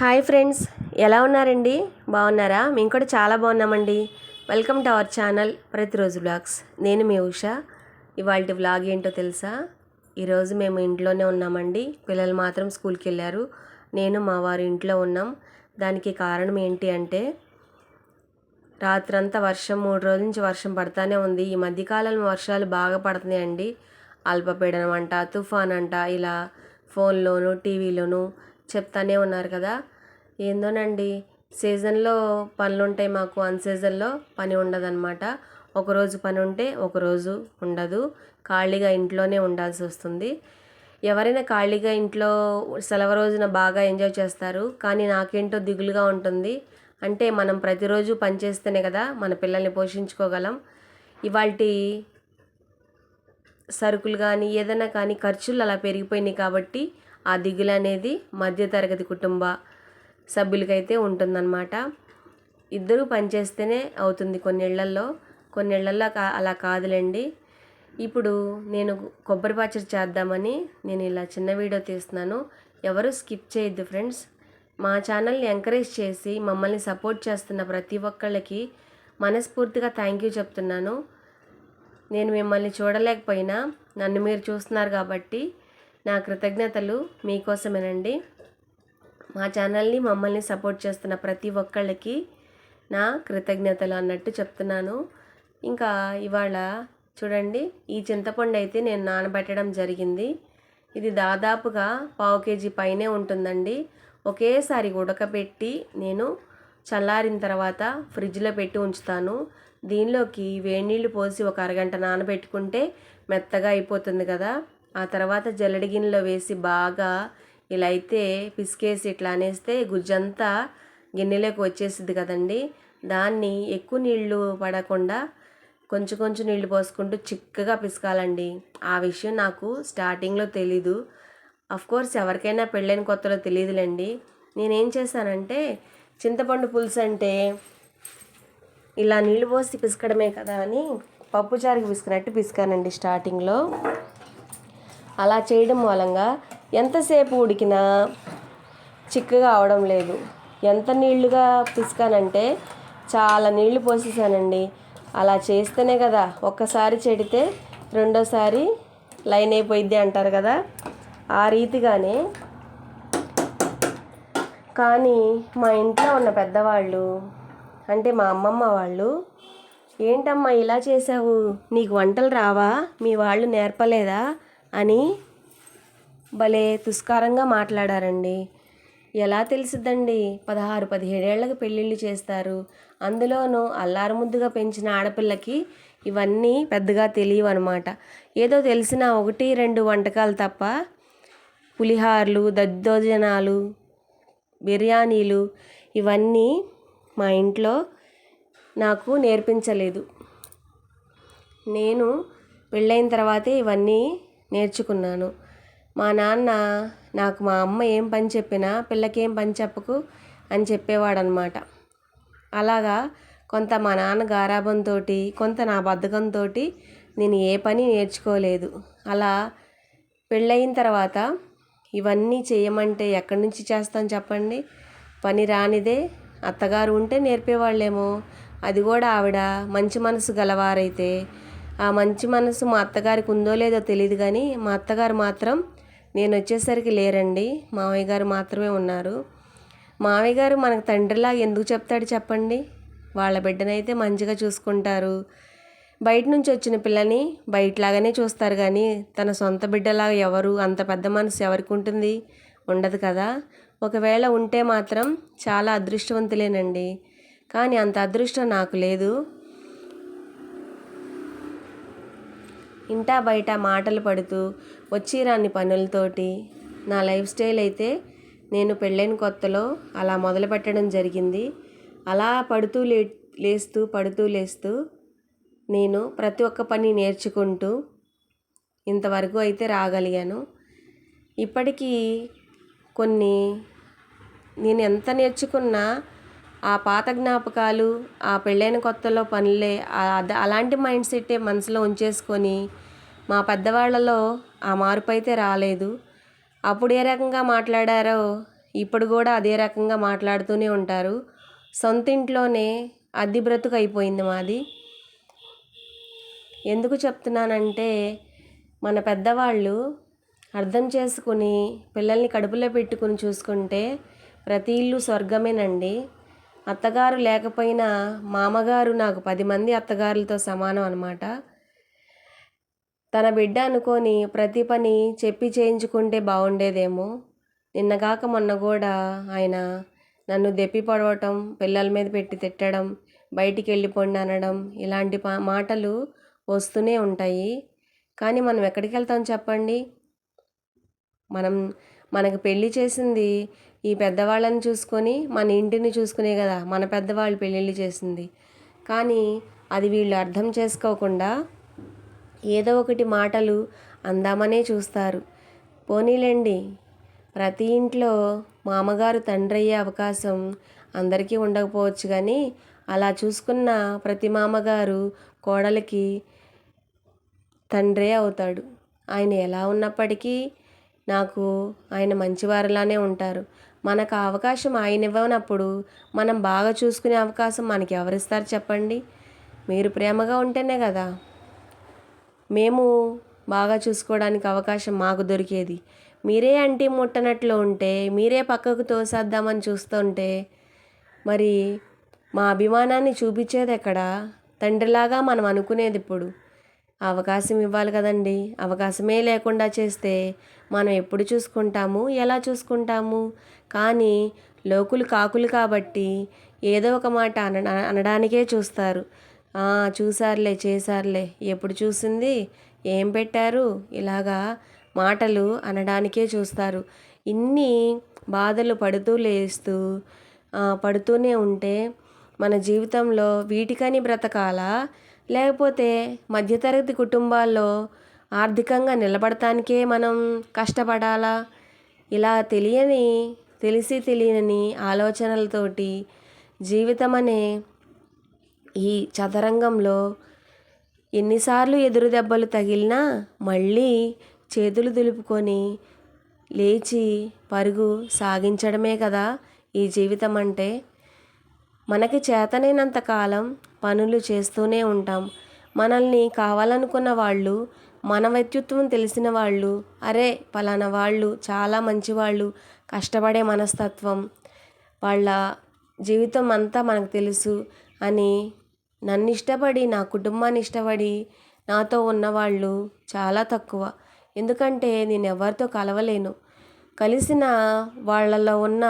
Hi friends ఎలా ఉన్నారండి? బాగున్నారా? మేము కూడా చాలా బాగున్నామండి. వెల్కమ్ టు అవర్ ఛానల్ ప్రతిరోజు వ్లాగ్స్ నేను మీ ఉష. ఇవాళ వ్లాగ్ ఏంటో తెలుసా? ఈరోజు మేము ఇంట్లోనే ఉన్నామండి. పిల్లలు మాత్రం స్కూల్కి వెళ్ళారు. నేను మా వారు ఇంట్లో ఉన్నాం. దానికి కారణం ఏంటి అంటే రాత్రంతా వర్షం మూడు రోజుల నుంచి వర్షం పడతానే ఉంది. ఈ మధ్యకాలంలో వర్షాలు బాగా పడుతున్నాయండి. అల్పపీడనం అంట తుఫాన్ అంట ఇలా ఫోన్లోను టీవీలోను చెప్తానే ఉన్నారు కదా. ఏందోనండి సీజన్లో పనులు ఉంటాయి మాకు. అన్ సీజన్లో పని ఉండదన్నమాట. ఒకరోజు పని ఉంటే ఒకరోజు ఉండదు. ఖాళీగా ఇంట్లోనే ఉండాల్సి వస్తుంది. ఎవరైనా ఖాళీగా ఇంట్లో సెలవు రోజున బాగా ఎంజాయ్ చేస్తారు. కానీ నాకేంటో దిగులుగా ఉంటుంది. అంటే మనం ప్రతిరోజు పని చేస్తేనే కదా మన పిల్లల్ని పోషించుకోగలం. ఇవాళ సరుకులు కానీ ఏదైనా కానీ ఖర్చులు అలా పెరిగిపోయినాయి కాబట్టి ఆ దిగులు అనేది మధ్యతరగతి కుటుంబ సభ్యులకైతే ఉంటుందన్నమాట. ఇద్దరూ పనిచేస్తేనే అవుతుంది కొన్నిళ్ళల్లో కొన్నిళ్ళల్లో కా అలా కాదులేండి. ఇప్పుడు నేను కొబ్బరి పచ్చడి చేద్దామని నేను ఇలా చిన్న వీడియో తీస్తున్నాను. ఎవరు స్కిప్ చేయొద్దు ఫ్రెండ్స్. మా ఛానల్ని ఎంకరేజ్ చేసి మమ్మల్ని సపోర్ట్ చేస్తున్న ప్రతి ఒక్కళ్ళకి మనస్ఫూర్తిగా థ్యాంక్ యూ చెప్తున్నాను. నేను మిమ్మల్ని చూడలేకపోయినా నన్ను మీరు చూస్తున్నారు కాబట్టి నా కృతజ్ఞతలు మీకోసమేనండి. మా ఛానల్ని మమ్మల్ని సపోర్ట్ చేస్తున్న ప్రతి ఒక్కళ్ళకి నా కృతజ్ఞతలు అన్నట్టు చెప్తున్నాను. ఇంకా ఇవాళ చూడండి ఈ చింతపండు అయితే నేను నానబెట్టడం జరిగింది. ఇది దాదాపుగా పావు కేజీ పైనే ఉంటుందండి. ఒకేసారి ఉడకబెట్టి నేను చల్లారిన తర్వాత ఫ్రిడ్జ్లో పెట్టి ఉంచుతాను. దీనిలోకి వేడి నీళ్ళు పోసి ఒక అరగంట నానబెట్టుకుంటే మెత్తగా అయిపోతుంది కదా. ఆ తర్వాత జల్లడి గిన్నెలో వేసి బాగా ఇలా అయితే పిసికేసి ఇట్లా అనేస్తే గుజ్జంతా గిన్నెలోకి వచ్చేసింది కదండి. దాన్ని ఎక్కువ నీళ్ళు పడకుండా కొంచెం కొంచెం నీళ్ళు పోసుకుంటూ చిక్కగా పిసకాలండి. ఆ విషయం నాకు స్టార్టింగ్లో తెలీదు. కోర్స్ ఎవరికైనా పెళ్ళైన కొత్తలో తెలియదులేండి నేనేం చేశానంటే చింతపండు పులుసు అంటే ఇలా నీళ్ళు పోసి పిసకడమే కదా అని పప్పుచారుకి పిసికినట్టు పిసికానండి స్టార్టింగ్లో. అలా చేయడం మూలంగా ఎంతసేపు ఉడికినా చిక్కగా అవడం లేదు. ఎంత నీళ్ళుగా పిసికానంటే చాలా నీళ్ళు పోసేసానండి. అలా చేస్తేనే కదా ఒక్కసారి చెడితే రెండోసారి లైన్ అయిపోయిద్ది అంటారు కదా ఆ రీతిగానే. కానీ మా ఇంట్లో ఉన్న పెద్దవాళ్ళు అంటే మా అమ్మమ్మ వాళ్ళు ఏంటమ్మా ఇలా చేసావు నీకు వంటలు రావా? మీ వాళ్ళు నేర్పలేదా? అని భలే తుస్కారంగా మాట్లాడారండి. ఎలా తెలిసిద్దండి పదహారు పదిహేడేళ్ళకు పెళ్ళిళ్ళు చేస్తారు. అందులోనూ అల్లారు ముద్దుగా పెంచిన ఆడపిల్లకి ఇవన్నీ పెద్దగా తెలియవు అనమాట ఏదో తెలిసిన ఒకటి రెండు వంటకాలు తప్ప పులిహార్లు దద్దోజనాలు బిర్యానీలు ఇవన్నీ మా ఇంట్లో నాకు నేర్పించలేదు. నేను పెళ్ళైన తర్వాతే ఇవన్నీ నేర్చుకున్నాను. మా నాన్న నాకు మా అమ్మ ఏం పని చెప్పినా పిల్లకేం పని చెప్పకు అని చెప్పేవాడనమాట అలాగా కొంత మా నాన్న గారాబంతో కొంత నా బద్ధకంతో నేను ఏ పని నేర్చుకోలేదు. అలా పెళ్ళయిన తర్వాత ఇవన్నీ చేయమంటే ఎక్కడి నుంచి చేస్తాను చెప్పండి? పని రానిదే అత్తగారు ఉంటే నేర్పేవాళ్ళేమో. అది కూడా ఆవిడ మంచి మనసు గలవారైతే ఆ మంచి మనసు మా అత్తగారికి ఉందో లేదో తెలియదు కానీ మా అత్తగారు మాత్రం నేను వచ్చేసరికి లేరండి. మావయ్య గారు మాత్రమే ఉన్నారు. మావయ్య గారు మనకు తండ్రిలాగా ఎందుకు చెప్తాడు చెప్పండి? వాళ్ళ బిడ్డనైతే మంచిగా చూసుకుంటారు. బయట నుంచి వచ్చిన పిల్లని బయటలాగానే చూస్తారు కానీ తన సొంత బిడ్డలాగా ఎవరు అంత పెద్ద మనసు ఎవరికి ఉంటుంది? ఉండదు కదా. ఒకవేళ ఉంటే మాత్రం చాలా అదృష్టవంతులేనండి. కానీ అంత అదృష్టం నాకు లేదు. ఇంటా బయట మాటలు పడుతూ వచ్చిరాని పనులతోటి. నా లైఫ్ స్టైల్ అయితే నేను పెళ్ళైన కొత్తలో అలా మొదలు పెట్టడం జరిగింది. అలా పడుతూ లే లేస్తూ పడుతూ లేస్తూ నేను ప్రతి ఒక్క పని నేర్చుకుంటూ ఇంతవరకు అయితే రాగలిగాను. ఇప్పటికీ కొన్ని నేను ఎంత నేర్చుకున్నా ఆ పాత జ్ఞాపకాలు ఆ పెళ్ళైన కొత్తలో పనులే అలాంటి మైండ్ సెట్టే మనసులో ఉంచేసుకొని మా పెద్దవాళ్ళలో ఆ మార్పు అయితే రాలేదు. అప్పుడు ఏ రకంగా మాట్లాడారో ఇప్పుడు కూడా అదే రకంగా మాట్లాడుతూనే ఉంటారు. సొంత ఇంట్లోనే అద్దె బ్రతుకు అయిపోయింది మాది. ఎందుకు చెప్తున్నానంటే మన పెద్దవాళ్ళు అర్థం చేసుకుని పిల్లల్ని కడుపులో పెట్టుకుని చూసుకుంటే ప్రతి ఇల్లు స్వర్గమేనండి. అత్తగారు లేకపోయినా మామగారు నాకు పది మంది అత్తగారులతో సమానం అనమాట తన బిడ్డ అనుకొని ప్రతి పని చెప్పి చేయించుకుంటే బాగుండేదేమో. నిన్నగాక మొన్న కూడా ఆయన నన్ను దెప్పి పడవటం పిల్లల మీద పెట్టి తిట్టడం బయటికి వెళ్ళిపోండి అనడం ఇలాంటి మాటలు వస్తూనే ఉంటాయి. కానీ మనం ఎక్కడికి వెళ్తాం చెప్పండి? మనం మనకు పెళ్ళి చేసింది ఈ పెద్దవాళ్ళని చూసుకొని మన ఇంటిని చూసుకునే కదా మన పెద్దవాళ్ళు పెళ్ళిళ్ళు చేసింది. కానీ అది వీళ్ళు అర్థం చేసుకోకుండా ఏదో ఒకటి మాటలు అందామనే చూస్తారు. పోనీలేండి ప్రతి ఇంట్లో మామగారు తండ్రి అయ్యే అవకాశం అందరికీ ఉండకపోవచ్చు కానీ అలా చూసుకున్న ప్రతి మామగారు కోడలికి తండ్రే అవుతాడు. ఆయన ఎలా ఉన్నప్పటికీ నాకు ఆయన మంచివారిలానే ఉంటారు. మనకు అవకాశం ఆయన ఇవ్వనప్పుడు మనం బాగా చూసుకునే అవకాశం మనకి ఎవరిస్తారు చెప్పండి? మీరు ప్రేమగా ఉంటేనే కదా. మేము బాగా చూసుకోవడానికి అవకాశం మాకు దొరికేది. మీరే అంటి ముట్టనట్లు ఉంటే మీరే పక్కకు తోసేద్దామని చూస్తుంటే మరి మా అభిమానాన్ని చూపించేది ఎక్కడ? తండ్రిలాగా మనం అనుకునేది ఇప్పుడు. అవకాశం ఇవ్వాలి కదండి. అవకాశమే లేకుండా చేస్తే మనం ఎప్పుడు చూసుకుంటాము? ఎలా చూసుకుంటాము? కానీ లోకులు కాకులు కాబట్టి ఏదో ఒక మాట అన అనడానికే చూస్తారు. చూసారులే చేశారులే. ఎప్పుడు చూసింది? ఏం పెట్టారు? ఇలాగా మాటలు అనడానికే చూస్తారు. ఇన్ని బాధలు పడుతూ లేస్తూ పడుతూనే ఉంటే మన జీవితంలో వీటికని బ్రతకాలా? లేకపోతే మధ్యతరగతి కుటుంబాల్లో ఆర్థికంగా నిలబడటానికే మనం కష్టపడాలా? ఇలా తెలియని తెలిసి తెలియని ఆలోచనలతోటి జీవితం అనే ఈ చదరంగంలో ఎన్నిసార్లు ఎదురు దెబ్బలు తగిలినా మళ్ళీ చేతులు దులుపుకొని లేచి పరుగు సాగించడమే కదా ఈ జీవితం అంటే మనకి చేతనైనంత కాలం పనులు చేస్తూనే ఉంటాం. మనల్ని కావాలనుకున్న వాళ్ళు మన వ్యక్తిత్వం తెలిసిన వాళ్ళు అరే పలానా వాళ్ళు చాలా మంచివాళ్ళు కష్టపడే మనస్తత్వం వాళ్ళ జీవితం అంతా మనకు తెలుసు అని నన్ను ఇష్టపడి నా కుటుంబాన్ని ఇష్టపడి నాతో ఉన్నవాళ్ళు చాలా తక్కువ. ఎందుకంటే నేను ఎవరితో కలవలేను. కలిసిన వాళ్ళలో ఉన్న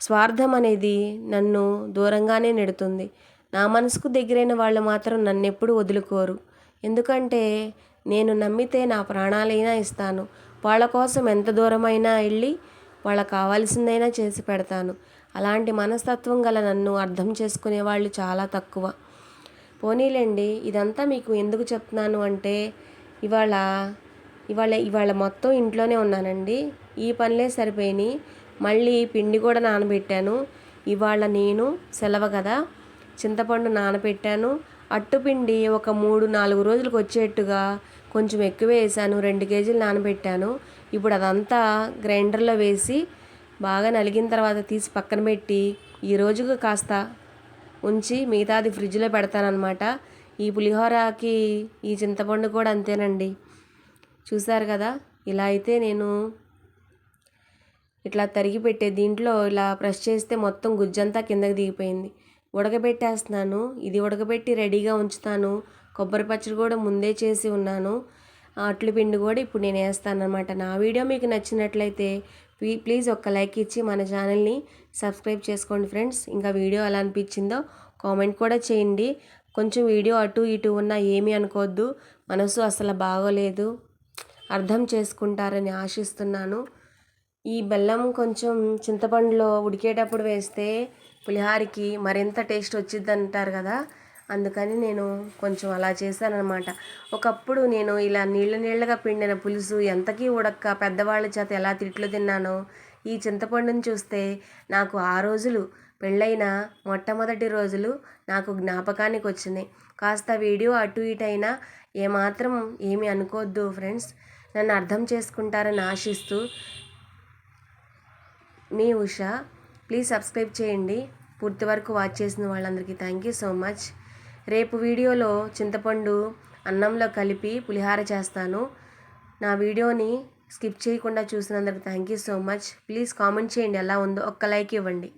స్వార్థం అనేది నన్ను దూరంగానే నెడుతుంది. నా మనసుకు దగ్గరైన వాళ్ళు మాత్రం నన్ను ఎప్పుడు వదులుకోరు. ఎందుకంటే నేను నమ్మితే నా ప్రాణాలైనా ఇస్తాను. వాళ్ళ కోసం ఎంత దూరమైనా వెళ్ళి వాళ్ళకి కావాల్సిందైనా చేసి పెడతాను. అలాంటి మనస్తత్వం గల నన్ను అర్థం చేసుకునే వాళ్ళు చాలా తక్కువ. పోనీలేండి ఇదంతా మీకు ఎందుకు చెప్తున్నాను అంటే ఇవాళ ఇవాళ ఇవాళ మొత్తం ఇంట్లోనే ఉన్నానండి. ఈ పనులే సరిపోయినాయి. మళ్ళీ పిండి కూడా నానబెట్టాను. ఇవాళ నేను సెలవు కదా చింతపండు నానబెట్టాను. అట్టుపిండి ఒక మూడు నాలుగు రోజులకు వచ్చేట్టుగా కొంచెం ఎక్కువ వేసాను. రెండు కేజీలు నానబెట్టాను. ఇప్పుడు అదంతా గ్రైండర్లో వేసి బాగా నలిగిన తర్వాత తీసి పక్కన పెట్టి ఈ రోజుకు కాస్త ఉంచి మిగతాది ఫ్రిడ్జ్లో పెడతానమాట ఈ పులిహోరకి ఈ చింతపండు కూడా అంతేనండి. చూసారు కదా? ఇలా అయితే నేను ఇట్లా తరిగి పెట్టే దీంట్లో ఇలా ప్రెస్ చేస్తే మొత్తం గుజ్జంతా కిందకి దిగిపోయింది. ఉడకబెట్టేస్తున్నాను. ఇది ఉడకబెట్టి రెడీగా ఉంచుతాను. కొబ్బరి పచ్చడి కూడా ముందే చేసి ఉన్నాను. అట్లు పిండి కూడా ఇప్పుడు నేను వేస్తాను అనమాట నా వీడియో మీకు నచ్చినట్లయితే ప్లీజ్ ఒక్క లైక్ ఇచ్చి మన ఛానల్ని సబ్స్క్రైబ్ చేసుకోండి ఫ్రెండ్స్. ఇంకా వీడియో ఎలా అనిపించిందో కామెంట్ కూడా చేయండి. కొంచెం వీడియో అటు ఇటు ఉన్నా ఏమీ అనుకోవద్దు. మనసు అసలు బాగోలేదు. అర్థం చేసుకుంటారని ఆశిస్తున్నాను. ఈ బెల్లం కొంచెం చింతపండులో ఉడికేటప్పుడు వేస్తే పులిహారికి మరింత టేస్ట్ వచ్చింది అంటారు కదా. అందుకని నేను కొంచెం అలా చేశానమాట ఒకప్పుడు నేను ఇలా నీళ్ళ నీళ్ళగా పిండిన పులుసు ఎంతకీ ఉడక్క పెద్దవాళ్ళ చేత ఎలా తిట్లు తిన్నానో ఈ చింతపండుని చూస్తే నాకు ఆ రోజులు పెళ్ళైన మొట్టమొదటి రోజులు నాకు జ్ఞాపకానికి వచ్చినాయి కాస్త వీడియో అటు ఇటు అయినా ఏమాత్రం ఏమి అనుకోవద్దు ఫ్రెండ్స్. నన్ను అర్థం చేసుకుంటారని ఆశిస్తూ మీ ఉష ప్లీజ్ సబ్స్క్రైబ్ చేయండి. పూర్తి వరకు వాచ్ చేసిన వాళ్ళందరికీ థ్యాంక్ యూ సో మచ్. రేపు వీడియోలో చింతపండు అన్నంలో కలిపి పులిహార చేస్తాను. నా వీడియోని స్కిప్ చేయకుండా చూసినందుకు thank you so much. Please comment చేయండి ఎలా ఉందో. ఒక్క లైక్ ఇవ్వండి.